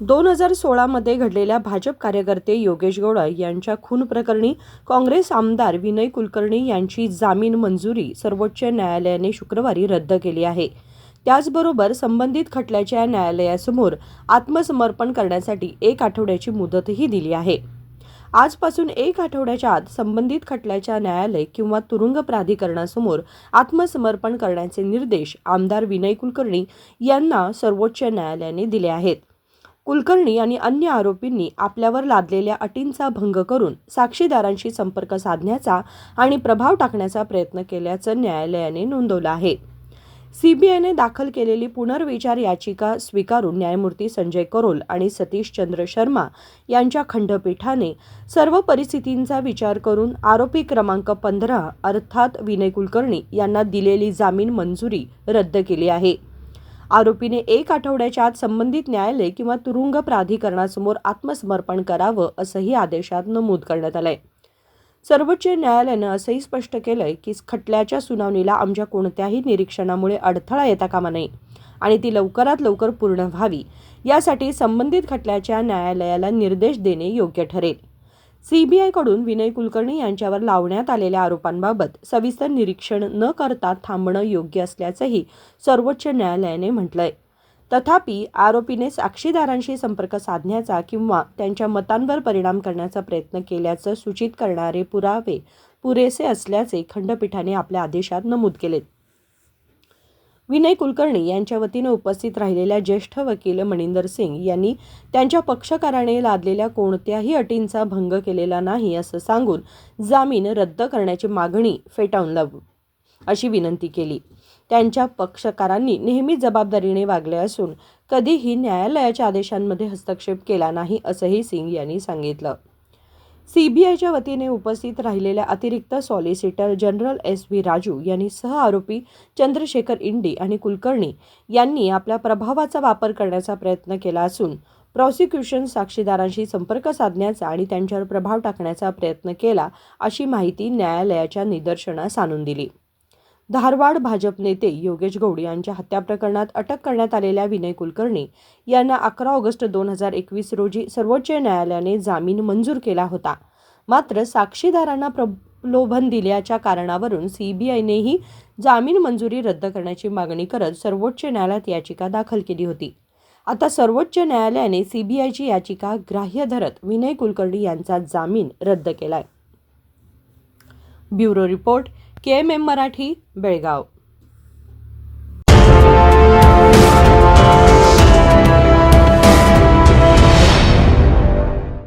दोन हजार सोळामध्ये घडलेल्या भाजप कार्यकर्ते योगेश गौडा यांच्या खून प्रकरणी काँग्रेस आमदार विनय कुलकर्णी यांची जामीन मंजुरी सर्वोच्च न्यायालयाने शुक्रवारी रद्द केली आहे. त्याचबरोबर संबंधित खटल्याच्या न्यायालयासमोर आत्मसमर्पण करण्यासाठी एक आठवड्याची मुदतही दिली आहे. आजपासून एक आठवड्याच्या आत संबंधित खटल्याच्या न्यायालय किंवा तुरुंग प्राधिकरणासमोर आत्मसमर्पण करण्याचे निर्देश आमदार विनय कुलकर्णी यांना सर्वोच्च न्यायालयाने दिले आहेत. कुलकर्णी आणि अन्य आरोपींनी आपल्यावर लादलेल्या अटींचा भंग करून साक्षीदारांशी संपर्क साधण्याचा आणि प्रभाव टाकण्याचा प्रयत्न केल्याचं न्यायालयाने नोंदवलं आहे. सीबीआयने दाखल केलेली पुनर्विचार याचिका स्वीकारून न्यायमूर्ती संजय करोल आणि सतीश चंद्र शर्मा यांच्या खंडपीठाने सर्व परिस्थितींचा विचार करून आरोपी क्रमांक पंधरा अर्थात विनय कुलकर्णी यांना दिलेली जामीन मंजुरी रद्द केली आहे. आरोपीने एक आठवड्याच्या आत संबंधित न्यायालय किंवा तुरुंग प्राधिकरणासमोर आत्मसमर्पण करावं असंही आदेशात नमूद करण्यात आलंय. सर्वोच्च न्यायालयानं असंही स्पष्ट केलंय की खटल्याच्या सुनावणीला आमच्या कोणत्याही निरीक्षणामुळे अडथळा येता कामा नये आणि ती लवकरात लवकर पूर्ण व्हावी यासाठी संबंधित खटल्याच्या न्यायालयाला निर्देश देणे योग्य ठरेल. सीबीआयकडून विनय कुलकर्णी यांच्यावर लावण्यात आलेल्या आरोपांबाबत सविस्तर निरीक्षण न करता थांबणं योग्य असल्याचंही सर्वोच्च न्यायालयाने म्हटलंय. तथापि आरोपीने साक्षीदारांशी संपर्क साधण्याचा किंवा त्यांच्या मतांवर परिणाम करण्याचा प्रयत्न केल्याचं सूचित करणारे पुरावे पुरेसे असल्याचे खंडपीठाने आपल्या आदेशात नमूद केले विनय कुलकर्णी यांच्या वतीनं उपस्थित राहिलेल्या ज्येष्ठ वकील मणिंदर सिंग यांनी त्यांच्या पक्षकाराने लादलेल्या कोणत्याही अटींचा भंग केलेला नाही असं सांगून जामीन रद्द करण्याची मागणी फेटाळून लावू अशी विनंती केली. त्यांच्या पक्षकारांनी नेहमी जबाबदारीने वागले असून कधीही न्यायालयाच्या आदेशांमध्ये हस्तक्षेप केला नाही असंही सिंग यांनी सांगितलं. सीबीआयच्या वतीने उपस्थित राहिलेल्या अतिरिक्त solicitor general S V Raju यांनी सह आरोपी चंद्रशेखर इंडी आणि कुलकर्णी यांनी आपल्या प्रभावाचा वापर करण्याचा प्रयत्न केला असून प्रॉसिक्युशन साक्षीदारांशी संपर्क साधण्याचा आणि त्यांच्यावर प्रभाव टाकण्याचा प्रयत्न केला अशी माहिती न्यायालयाच्या निदर्शनास आणून दिली. धारवाड भाजप नेते योगेश गौड यांच्या हत्या प्रकरणात अटक करण्यात आलेल्या विनय कुलकर्णी यांना अकरा ऑगस्ट दोन हजार एकवीस रोजी सर्वोच्च न्यायालयाने जामीन मंजूर केला होता. मात्र साक्षीदारांना प्रलोभन दिल्याच्या कारणावरून सीबीआयनेही जामीन मंजुरी रद्द करण्याची मागणी करत सर्वोच्च न्यायालयात याचिका दाखल केली होती. आता सर्वोच्च न्यायालयाने सीबीआयची याचिका ग्राह्य धरत विनय कुलकर्णी यांचा जामीन रद्द केलाय. Bureau report K M M Marathi Belgaum.